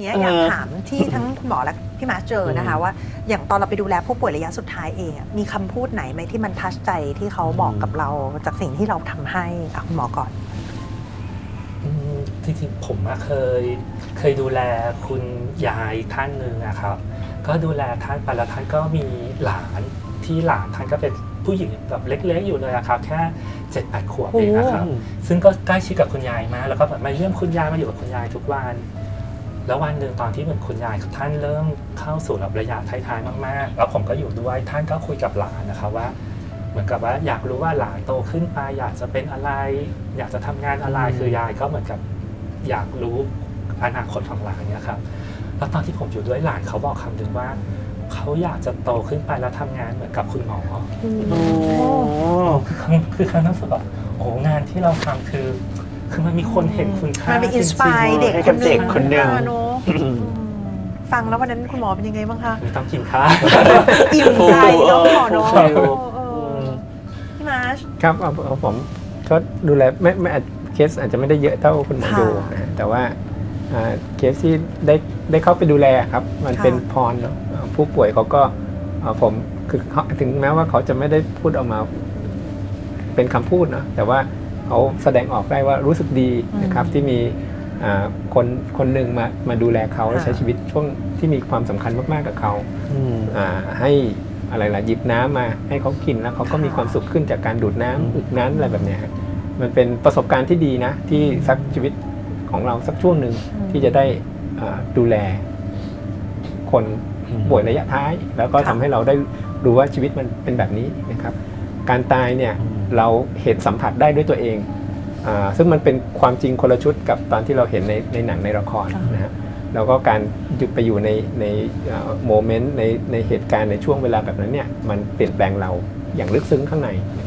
เงี้ยเออออยากถามที่ทั้งคุณหมอและพี่มาร์คเจอนะคะว่า อย่างตอนเราไปดูแลผู้ป่วยระยะสุดท้ายเองอะมีคำพูดไหนไหมที่มันทัชใจที่เขาบอกกับเราจากสิ่งที่เราทำให้อะคุณหมอก่อน อืมจริงๆผมอะเคยเคยดูแลคุณยายท่านหนึ่งอะครับ ก็ดูแลท่านไปแล้วท่านก็มีหลานที่หลานท่านก็เป็นผู้หญิงแบบเล็กๆอยู่เลยอะครับ แค่เจ็ดแปดขวบเองนะครับโอ้ซึ่งก็ใกล้ชิดกับคุณยายมากแล้วก็แบบมาเยี่ยมคุณยายมาอยู่กับคุณยายทุกวัน แล้ววันหนึ่งตอนที่เหมือนคุณยายท่านเริ่มเข้าสู่แบบระยะท้ายๆมากๆ แล้วผมก็อยู่ด้วยท่านก็คุยกับหลานนะครับว่า เหมือนกับว่าอยากรู้ว่าหลานโตขึ้นไปอยากจะเป็นอะไร อยากจะทำงานอะไรอืมคือยายก็เหมือนกับอยากรู้อนาคตของหลานเนี่ยครับแล้วตอนที่ผมอยู่ด้วยหลานเขาบอกคำหนึ่งว่าเขาอยากจะโตขึ้นไปแล้วทำงานเหมือนกับคุณหมอโอ้คือครั้งคือครั้งนั้นรู้สึกแบบโอ้โหงานที่เราทำคือ คือมันมีคนเห็นคุณค่ามันเป็นจอิรินงสปายๆเด็กให้คกับนหเด็นึ่กงคนหนึ่งเออเนอะอืมฟังแล้ววันนั้นคุณหมอเป็นยังไงบ้างคะ ไม่ต้องกินข้าว อิ่มใจเนาะคุณหมอเนาะครับเออเออพี่มาร์ช ครับเอาเอาผมก็ดูแลไม่ไม่อาจเคสอาจจะไม่ได้เยอะเท่าคุณหมอค่ะดูนะฮะแต่ว่าอ่าเคสที่ได้ได้เข้าไปดูแลครับ มันค่ะ เป็นพรเนอะอ่าผู้ป่วยเขาก็อ่าผมคือเขาถึงแม้ว่าเขาจะไม่ได้พูดออกมา เป็นคำพูดเนอะแต่ว่า เขาแสดงออกได้ว่ารู้สึกดีนะครับที่มีอ่าคนคนหนึ่งมามาดูแลเขาและใช้ชีวิตช่วงที่มีความสำคัญมากๆกับเขาอืมอ่าให้อะไรล่ะหยิบน้ำมาให้เขากินแล้วเขาก็มีความสุขขึ้นจากการดูดน้ำอืมอึกน้ำอะไรแบบเนี้ยฮะมันเป็นประสบการณ์ที่ดีนะ ที่สักชีวิตของเราสักช่วงหนึ่งที่จะได้อ่าดูแล คนป่วยระยะท้าย แล้วก็ทำให้เราได้รู้ว่าชีวิตมันเป็นแบบนี้นะครับ การตายเนี่ยอืม เราเห็นสัมผัสได้ด้วยตัวเองอาซึ่งมันเป็นความจริงคนละชุดกับตอนที่เราเห็นในในหนังในละครค่ะนะฮะแล้วก็การหยุดไปอยู่ในในโมเมนต์ในในเหตุการณ์ในช่วงเวลาแบบนั้นเนี่ยมันเปลี่ยนแปลงเราอย่างลึกซึ้งข้างในนะ